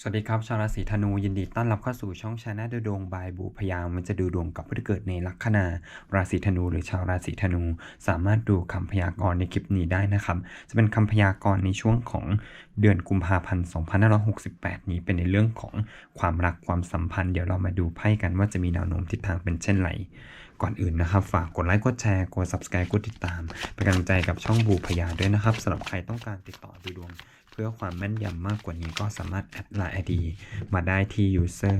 สวัสดีครับ ชาวราศีธนูยินดีต้อนรับเข้าสู่ช่องชาแนลดูดวงบายบูพยามมันจะดูดวงกับผู้ที่เกิดในลัคนาราศีธนูหรือชาวราศีธนู สามารถดูคำพยากรณ์ในคลิปนี้ได้นะครับ จะเป็นคำพยากรณ์ในช่วงของเดือนกุมภาพันธ์ 2568 นี้เป็นในเรื่องของความรักความสัมพันธ์เดี๋ยวเรามาดูไพ่กันว่าจะมีแนวโน้มทิศทางเป็นเช่นไรก่อนอื่นนะครับ ฝากกดไลค์กดแชร์กด subscribe กดติดตามเป็นกำลังใจกับช่องบูพยาด้วยนะครับสำหรับใครต้องการติดต่อดูดวง พื่อความแม่นยำมากกว่านี้ก็สามารถแอดไลน์ไอดีมาได้ที่ user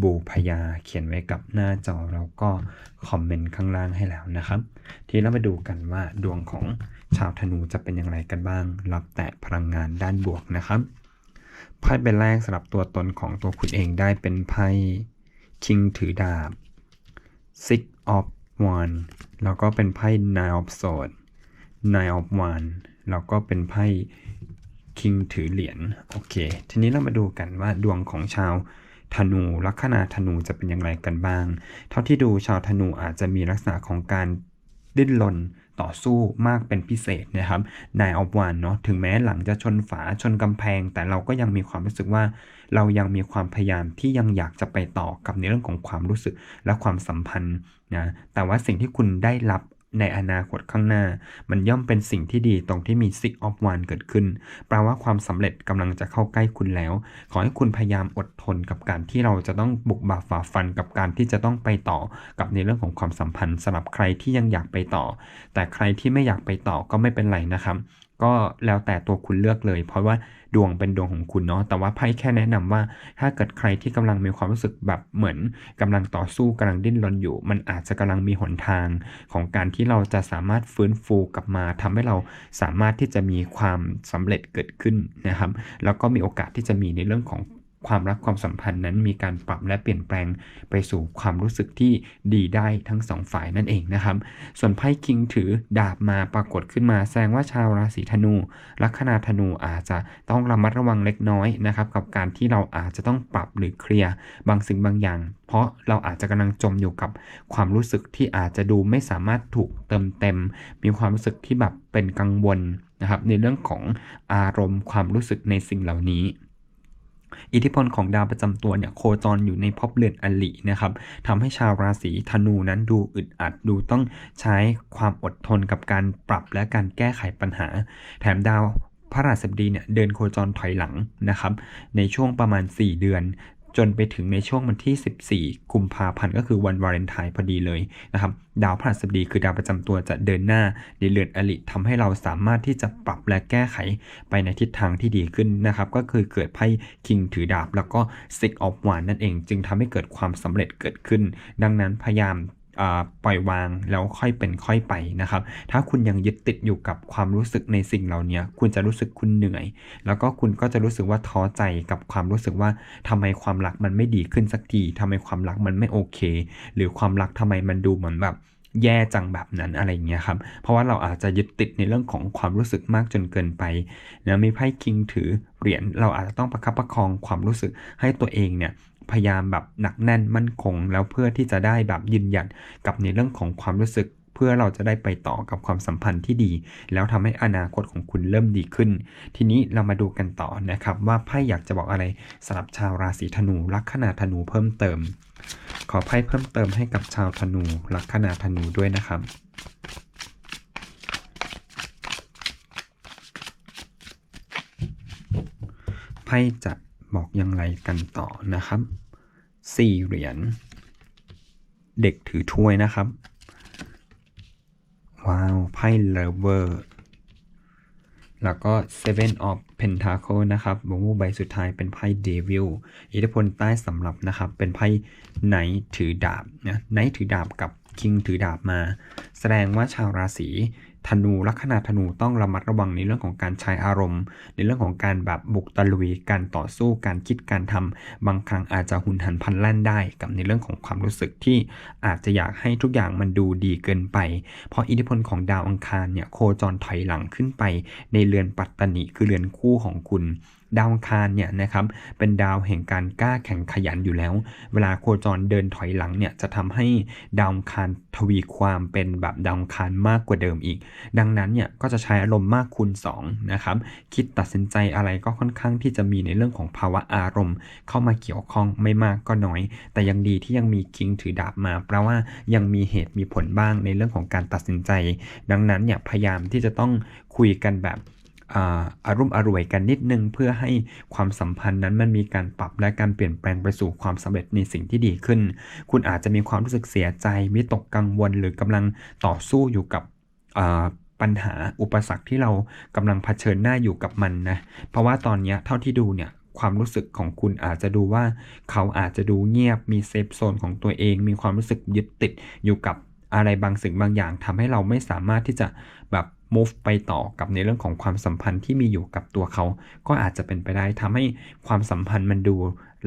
บูพยาเขียนไว้กับหน้าจอแล้วก็คอมเมนต์ข้างล่างให้แล้วนะครับ ทีนี้เรามาดูกันว่าดวงของชาวธนูจะเป็นอย่างไรกันบ้าง รับแต่พลังงานด้านบวกนะครับไพ่ใบแรกสำหรับตัวตนของตัวคุณเองได้เป็นไพ่คิงถือดาบ six of one แล้วก็เป็นไพ่ nine of swords nine of one แล้วก็เป็นไพ่ คิงถือเหรียญโอเค ทีนี้เรามาดูกันว่าดวงของชาวธนูลัคนาธนูจะเป็นอย่างไรกันบ้าง เท่าที่ดูชาวธนูอาจจะมีลักษณะของการดิ้นรนต่อสู้มากเป็นพิเศษนะครับนายออฟวานเนาะถึงแม้หลังจะชนฝาชนกำแพง แต่เราก็ยังมีความรู้สึกว่า เรายังมีความพยายามที่ยังอยากจะไปต่อกับในเรื่องของความรู้สึกและความสัมพันธ์นะแต่ว่าสิ่งที่คุณได้รับ ในอนาคตข้างหน้า มันย่อมเป็นสิ่งที่ดีตรงที่มี Six of One เกิดขึ้น แปลว่าความสำเร็จกำลังจะเข้าใกล้คุณแล้ว ขอให้คุณพยายามอดทนกับการที่เราจะต้องบุกบ่าฝ่าฟันกับการที่จะต้องไปต่อกับในเรื่องของความสัมพันธ์สำหรับใครที่ยังอยากไปต่อ แต่ใครที่ไม่อยากไปต่อก็ไม่เป็นไรนะครับ ก็แล้วแต่ตัวคุณเลือกเลย เพราะว่าดวงเป็นดวงของคุณเนาะแต่ว่าไพ่แค่แนะนำว่าถ้าเกิดใครที่กำลังมีความรู้สึกแบบเหมือนกำลังต่อสู้กำลังดิ้นรนอยู่ มันอาจจะกำลังมีหนทางของการที่เราจะสามารถฟื้นฟูกลับมาทำให้เราสามารถที่จะมีความสำเร็จเกิดขึ้นนะครับ แล้วก็มีโอกาสที่จะมีในเรื่องของ ความรักความสัมพันธ์นั้นมีการปรับและเปลี่ยนแปลงไปสู่ความรู้สึกที่ดีได้ทั้งสองฝ่ายนั่นเองนะครับ ส่วนไพ่คิงถือดาบมาปรากฏขึ้นมาแสดงว่าชาวราศีธนู ลัคนาธนูอาจจะต้องระมัดระวังเล็กน้อยนะครับกับการที่เราอาจจะต้องปรับหรือเคลียร์บางสิ่งบางอย่าง เพราะเราอาจจะกำลังจมอยู่กับความรู้สึกที่อาจจะดูไม่สามารถถูกเติมเต็ม มีความรู้สึกที่แบบเป็นกังวลนะครับในเรื่องของอารมณ์ความรู้สึกในสิ่งเหล่านี้ อิทธิพลของดาวประจำตัวเนี่ยโคจรอยู่ในภพเรือนอลินะครับทำให้ชาวราศีธนูนั้นดูอึดอัดดูต้องใช้ความอดทนกับการปรับและการแก้ไขปัญหา แถมดาวพระราชบดีเนี่ยเดินโคจรถอยหลังนะครับในช่วงประมาณ 4 เดือน จนไปถึงในช่วงวันที่ 14 กุมภาพันธ์ก็คือวันวาเลนไทน์พอดีเลยนะครับดาวพฤหัสบดีคือดาวประจำตัวจะเดินหน้าในเรือนอลิทำให้เราสามารถที่จะปรับและแก้ไขไปในทิศทางที่ดีขึ้นนะครับ ก็คือเกิดไพ่คิงถือดาบ แล้วก็ซิกออฟหวานนั่นเอง จึงทำให้เกิดความสำเร็จเกิดขึ้น ดังนั้นพยายาม ปล่อยวางแล้วค่อยเป็นค่อยไปนะครับ ถ้าคุณยังยึดติดอยู่กับความรู้สึกในสิ่งเหล่านี้คุณจะรู้สึกคุณเหนื่อย แล้วก็คุณก็จะรู้สึกว่าท้อใจกับความรู้สึกว่าทำไมความรักมันไม่ดีขึ้นสักทีทำไมความรักมันไม่โอเค หรือความรักทำไมมันดูเหมือนแบบ แย่จังแบบนั้นอะไรเงี้ยครับ เพราะว่าเราอาจจะยึดติดในเรื่องของความรู้สึกมากจนเกินไปนะมีไพ่คิงถือเหรียญเราอาจจะต้องประคับประคองความรู้สึกให้ตัวเองเนี่ยพยายามแบบหนักแน่นมั่นคง แล้วเพื่อที่จะได้แบบยืนหยัดกับในเรื่องของความรู้สึก เพื่อเราจะได้ไปต่อกับความสัมพันธ์ที่ดี แล้วทำให้อนาคตของคุณเริ่มดีขึ้น ทีนี้เรามาดูกันต่อนะครับ ว่าไพ่อยากจะบอกอะไรสำหรับชาวราศีธนูลัคนาธนูเพิ่มเติม ขอไพ่เพิ่มเติมให้กับชาวธนูลัคนาธนูด้วยนะครับไพ่จะบอกอย่างไรกันต่อนะครับสี่เหรียญเด็กถือถ้วยนะครับ ว้าว ไพ่เลเวอร์แล้วก็ Seven of Pentacle นะครับบงใบสุดท้ายเป็นไพ่เดวิลอิทธิพลใต้สำหรับนะครับ เป็นไพ่ไนท์ถือดาบนะไนท์ถือดาบกับคิงถือดาบมา แสดงว่าชาวราศี ธนูลัคนาธนูต้องระมัดระวังในเรื่องของการใช้อารมณ์ ในเรื่องของการแบบบุกตะลุยการต่อสู้การคิดการทำบางครั้งอาจจะหุนหันพันแล่นได้ กับในเรื่องของความรู้สึกที่อาจจะอยากให้ทุกอย่างมันดูดีเกินไป เพราะอิทธิพลของดาวอังคารเนี่ยโคจรถอยหลังขึ้นไป ในเรือนปัตตนิคือเรือนคู่ของคุณ ดาวอังคารเนี่ยนะครับเป็นดาวแห่งการกล้าแข่งขยันอยู่แล้ว เวลาโคจรเดินถอยหลังเนี่ยจะทำให้ดาวอังคารทวีความเป็นแบบดาวอังคารมากกว่าเดิมอีก ดังนั้นเนี่ยก็จะใช้อารมณ์มากคูณ2นะครับคิดตัดสินใจอะไรก็ค่อนข้างที่จะมีในเรื่องของภาวะอารมณ์ เข้ามาเกี่ยวข้องไม่มากก็น้อย แต่ยังดีที่ยังมีคิงถือดาบมาแปลว่ายังมีเหตุมีผลบ้างในเรื่องของการตัดสินใจ ดังนั้นเนี่ยพยายามที่จะต้องคุยกันแบบ อารมณ์อร่วยกันนิดนึง เพื่อให้ความสัมพันธ์นั้นมันมีการปรับและการเปลี่ยนแปลงไปสู่ความสำเร็จในสิ่งที่ดีขึ้น คุณอาจจะมีความรู้สึกเสียใจวิตกกังวล หรือกำลังต่อสู้อยู่กับปัญหาอุปสรรคที่เรากำลังเผชิญหน้าอยู่กับมันนะ เพราะว่าตอนนี้เท่าที่ดูเนี่ยความรู้สึกของคุณอาจจะดูว่าเขาอาจจะดูเงียบมีเซฟโซนของตัวเอง มีความรู้สึกยึดติดอยู่กับอะไรบางสิ่งบางอย่างทำให้เราไม่สามารถที่จะ move ไปต่อกับในเรื่องของความสัมพันธ์ที่มีอยู่กับตัวเขา ก็อาจจะเป็นไปได้ทำให้ความสัมพันธ์มันดู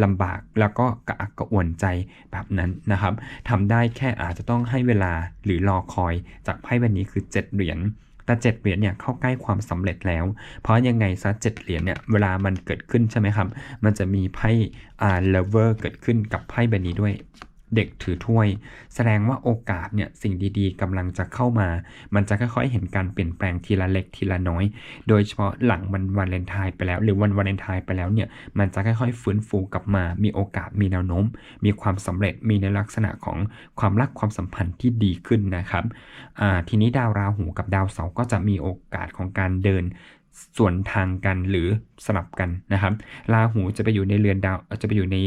ลำบากแล้วก็กระอักกระอ่วนใจแบบนั้นนะครับทำได้แค่อาจจะต้องให้เวลาหรือรอคอยจากไพ่ใบนี้คือ 7 เหรียญแต่เจ็ดเหรียญเนี่ยเข้าใกล้ความสำเร็จแล้ว เพราะยังไงซะเจ็ดเหรียญเนี่ยเวลามันเกิดขึ้นใช่ไหมครับ มันจะมีไพ่อ่าเลเวอร์เกิดขึ้นกับไพ่ใบนี้ด้วย เด็กถือถ้วย แสดงว่าโอกาสเนี่ยสิ่งดีๆกำลังจะเข้ามา มันจะค่อยๆเห็นการเปลี่ยนแปลงทีละเล็กทีละน้อย โดยเฉพาะหลังวันวาเลนไทน์ไปแล้ว หรือวันวาเลนไทน์ไปแล้วเนี่ยมันจะค่อยๆฟื้นฟูกลับมา มีโอกาสมีแนวโน้ม มีความสำเร็จมีในลักษณะของความรักความสัมพันธ์ที่ดีขึ้นนะครับทีนี้ดาวราหูกับดาวเสาร์ก็จะมีโอกาสของการเดินส่วนทางกันหรือสลับกันนะครับ ราหูจะไปอยู่ในเรือนดาวจะไปอยู่ใน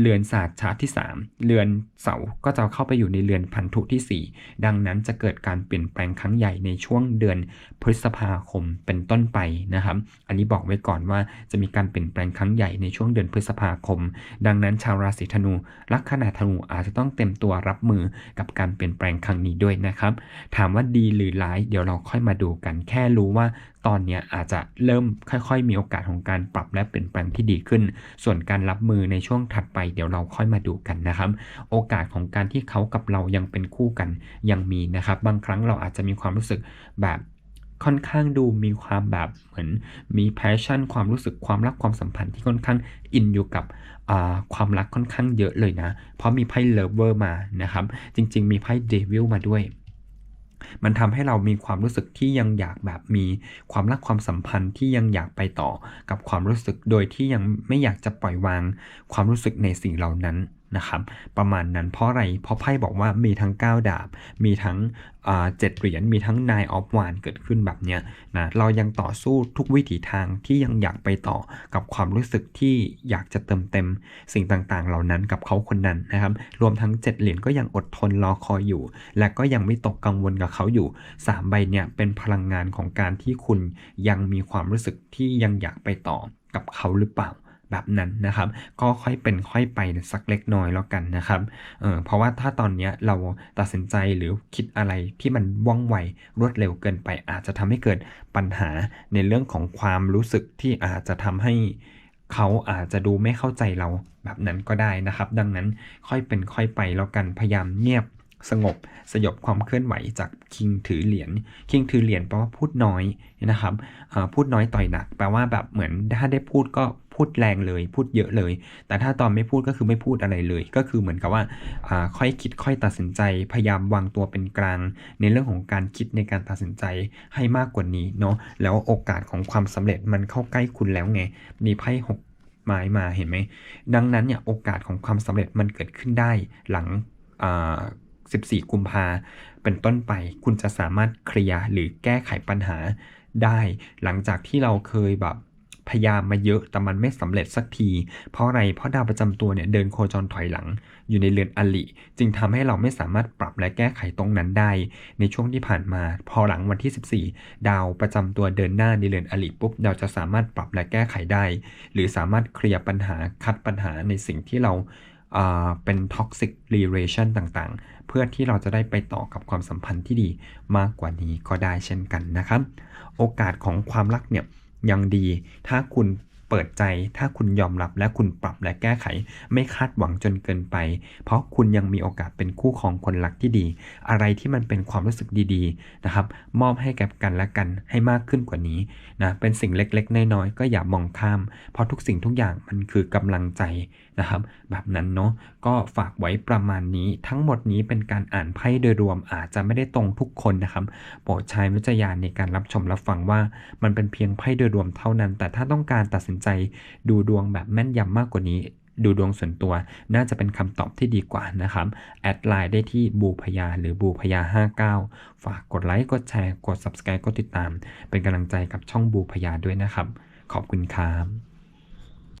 เรือนศาสตร์ชาร์ตที่ 3 เรือนเสาก็จะเข้าไปอยู่ในเรือนพันธุที่ 4 ดังนั้นจะเกิดการเปลี่ยนแปลงครั้งใหญ่ในช่วงเดือนพฤษภาคมเป็นต้นไปนะครับ อันนี้บอกไว้ก่อนว่าจะมีการเปลี่ยนแปลงครั้งใหญ่ในช่วงเดือนพฤษภาคม ดังนั้นชาวราศีธนูลัคนาธนูอาจจะต้องเต็มตัวรับมือกับการเปลี่ยนแปลงครั้งนี้ด้วยนะครับ ถามว่าดีหรือร้าย เดี๋ยวเราค่อยมาดูกันแค่รู้ว่าตอนนี้อาจจะเริ่มค่อยๆ มีโอกาสของการปรับและเปลี่ยนแปลงที่ดีขึ้น ส่วนการรับมือในช่วงถัดไปเดี๋ยวเราค่อยมาดูกันนะครับ โอกาสของการที่เขากับเรายังเป็นคู่กันยังมีนะครับ บางครั้งเราอาจจะมีความรู้สึกแบบค่อนข้างดูมีความแบบเหมือนมีแพชชั่น ความรู้สึกความรักความสัมพันธ์ที่ค่อนข้างอินอยู่กับความรักค่อนข้างเยอะเลยนะ เพราะมีไพ่เลเวอร์มานะครับ จริง ๆ มีไพ่เดวิลมาด้วย มันทำให้เรามีความรู้สึกที่ยังอยากแบบมีความรักความสัมพันธ์ที่ยังอยากไปต่อกับความรู้สึกโดยที่ยังไม่อยากจะปล่อยวางความรู้สึกในสิ่งเหล่านั้น นะครับประมาณนั้นเพราะอะไรเพราะไพ่บอกว่ามีทั้ง 9 ดาบ มีทั้งเจ็ดเหรียญมีทั้ง Nine of Wands เกิดขึ้นแบบเนี้ยนะเรายังต่อสู้ทุกวิถีทางที่ยังอยากไปต่อกับความรู้สึกที่อยากจะเติมเต็มสิ่งต่างๆ เหล่านั้นกับเขาคนนั้นนะครับรวมทั้ง 7 เหรียญก็ยังอดทนรอคอยอยู่ และก็ยังไม่ตกกังวลกับเขาอยู่ 3 ใบเนี่ยเป็นพลังงานของการที่คุณยังมีความรู้สึกที่ยังอยากไปต่อกับเขาหรือเปล่า แบบนั้นนะครับ ก็ค่อยเป็นค่อยไปสักเล็กน้อยแล้วกันนะครับเออเพราะว่าถ้าตอนนี้เราตัดสินใจหรือคิดอะไรที่มันว่องไวรวดเร็วเกินไป อาจจะทำให้เกิดปัญหาในเรื่องของความรู้สึกที่อาจจะทำให้เขาอาจจะดูไม่เข้าใจเราแบบนั้นก็ได้นะครับ ดังนั้นค่อยเป็นค่อยไปแล้วกันพยายามเงียบ สงบสยบความเคลื่อนไหวจากคิงถือเหรียญคิงถือเหรียญแปลว่าพูดน้อยนะครับพูดน้อยต่อยหนัก แปลว่าแบบเหมือนถ้าได้พูดก็พูดแรงเลย พูดเยอะเลย แต่ถ้าตอนไม่พูดก็คือไม่พูดอะไรเลย ก็คือเหมือนกับว่าค่อยคิดค่อยตัดสินใจ พยายามวางตัวเป็นกลาง ในเรื่องของการคิดในการตัดสินใจให้มากกว่านี้เนาะแล้วโอกาสของความสำเร็จมันเข้าใกล้คุณแล้วไงมีไพ่หกไม้มาเห็นไหมดังนั้นเนี่ยโอกาสของความสำเร็จมันเกิดขึ้นได้หลัง 14 กุมภาเป็นต้นไปคุณจะสามารถเคลียร์หรือแก้ไขปัญหาได้ หลังจากที่เราเคยแบบพยายามมาเยอะแต่มันไม่สำเร็จสักที เพราะอะไรเพราะดาวประจำตัวเนี่ยเดินโคจรถอยหลัง อยู่ในเรือนอลิ จึงทำให้เราไม่สามารถปรับและแก้ไขตรงนั้นได้ ในช่วงที่ผ่านมา พอหลังวันที่ 14 ดาวประจำตัวเดินหน้าในเรือนอลิปุ๊บเราจะสามารถปรับและแก้ไขได้ หรือสามารถเคลียร์ปัญหาคัดปัญหาในสิ่งที่เรา เป็น toxic relation ต่างๆ เพื่อที่เราจะได้ไปต่อกับความสัมพันธ์ที่ดีมากกว่านี้ก็ได้เช่นกันนะครับ โอกาสของความรักเนี่ยยังดี ถ้าคุณเปิดใจ ถ้าคุณยอมรับและคุณปรับและแก้ไข ไม่คาดหวังจนเกินไป เพราะคุณยังมีโอกาสเป็นคู่ของคนรักที่ดี อะไรที่มันเป็นความรู้สึกดีๆนะครับ มอบให้แก่กันและกันให้มากขึ้นกว่านี้นะ เป็นสิ่งเล็กๆ น้อยๆ ก็อย่ามองข้าม เพราะทุกสิ่งทุกอย่างมันคือกำลังใจ นะครับ แบบนั้นเนาะก็ฝากไว้ประมาณนี้ทั้งหมดนี้เป็นการอ่านไพ่โดยรวมอาจจะไม่ได้ตรงทุกคนนะครับโปรดใช้วิจารณญาณในการรับชมรับฟังว่า มันเป็นเพียงไพ่โดยรวมเท่านั้น แต่ถ้าต้องการตัดสินใจดูดวงแบบแม่นยำมากกว่านี้ดูดวงส่วนตัวน่าจะเป็นคำตอบที่ดีกว่านะครับ แอดไลน์ได้ที่บูพยาหรือบูพยา 59 ฝากกดไลค์ กดแชร์ กด subscribe กดติดตาม เป็นกำลังใจกับช่องบูพยาด้วยนะครับ ขอบคุณครับ